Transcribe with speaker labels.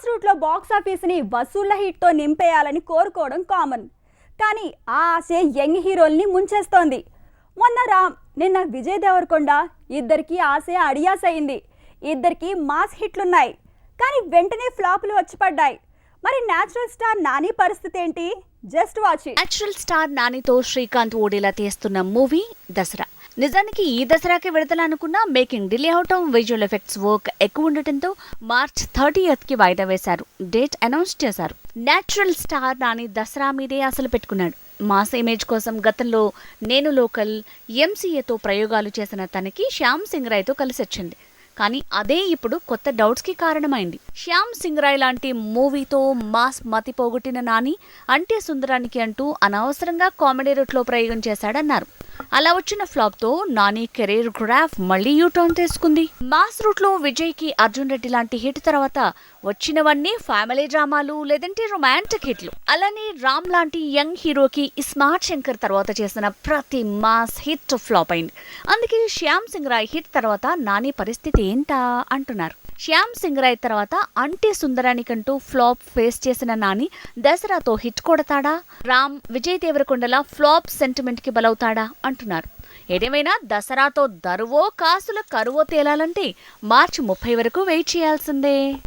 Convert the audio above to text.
Speaker 1: Mass రూట్లో box ఆఫీస్ని వసూళ్ళ హిట్తో నింపేయాలని కోరుకోవడం కామన్. కానీ ఆ ఆశ యంగ్ హీరోల్ని ముంచేస్తోంది. మొన్న రామ్ నిన్న విజయ్ దేవరకొండ ఇద్దరికి ఆశ అడియాస్ అయింది ఇద్దరికి మాస్ హిట్లున్నాయి. కానీ వెంటనే ఫ్లాపులు వచ్చి పడ్డాయి మరి నేచురల్ స్టార్ నాని పరిస్థితి ఏంటి? జస్ట్ వాచ్
Speaker 2: నేచురల్ స్టార్ నానితో శ్రీకాంత్ ఓడేలా తీస్తున్న మూవీ దసరా. నిజానికి ఈ దసరాకి విడుదల మేకింగ్ డిలే అవటం విజువల్ ఎఫెక్ట్స్ వర్క్ ఎక్కువ ఉండటంతో మార్చ్ థర్టీ కి వాయిదా వేశారు. డేట్ అనౌన్స్ చేశారు. నేచురల్ స్టార్ నాని దసరా మీదే అసలు పెట్టుకున్నాడు. మాస్ ఇమేజ్ కోసం గతంలో నేను లోకల్ ఎంసీఏతో ప్రయోగాలు చేసిన తనకి శ్యామ్ సింగ్ రాయ్తో కలిసి వచ్చింది. కానీ అదే ఇప్పుడు కొత్త డౌట్స్కి కారణమైంది. శ్యామ్ సింగ్ రాయ్ లాంటి మూవీతో మాస్ మతి పోగొట్టిన నాని అంటే సుందరానికి అంటూ అనవసరంగా కామెడీ రూట్లో ప్రయోగం చేశాడన్నారు. అలా వచ్చిన ఫ్లాప్తో నాని కెరీర్ గ్రాఫ్ మళ్ళీ యూటర్న్ తీసుకుంది. మాస్ రూట్లో విజయ్కి అర్జున్ రెడ్డి లాంటి హిట్ తర్వాత వచ్చినవన్నీ ఫ్యామిలీ డ్రామాలు లేదంటే రొమాంటిక్ హిట్లు. అలానే రామ్ లాంటి యంగ్ హీరోకి స్మార్ట్ శంకర్ తర్వాత చేసిన ప్రతి మాస్ హిట్ ఫ్లాప్ అయింది. అందుకే శ్యామ్ సింగ్ రాయ్ హిట్ తర్వాత నాని పరిస్థితి ఏంటా అంటున్నారు. శ్యామ్ సింగ్ రాయ్ తర్వాత అంటే సుందరానికంటూ ఫ్లాప్ ఫేస్ చేసిన నాని దసరాతో హిట్ కొడతాడా? రామ్ విజయ్ దేవరకొండల ఫ్లాప్ సెంటిమెంట్కి బలవుతాడా? అంటున్నారు. ఏదేమైనా దసరాతో దరువో కాసుల కరువో తేలాలంటే మార్చి ముప్పై వరకు వెయిట్ చేయాల్సిందే.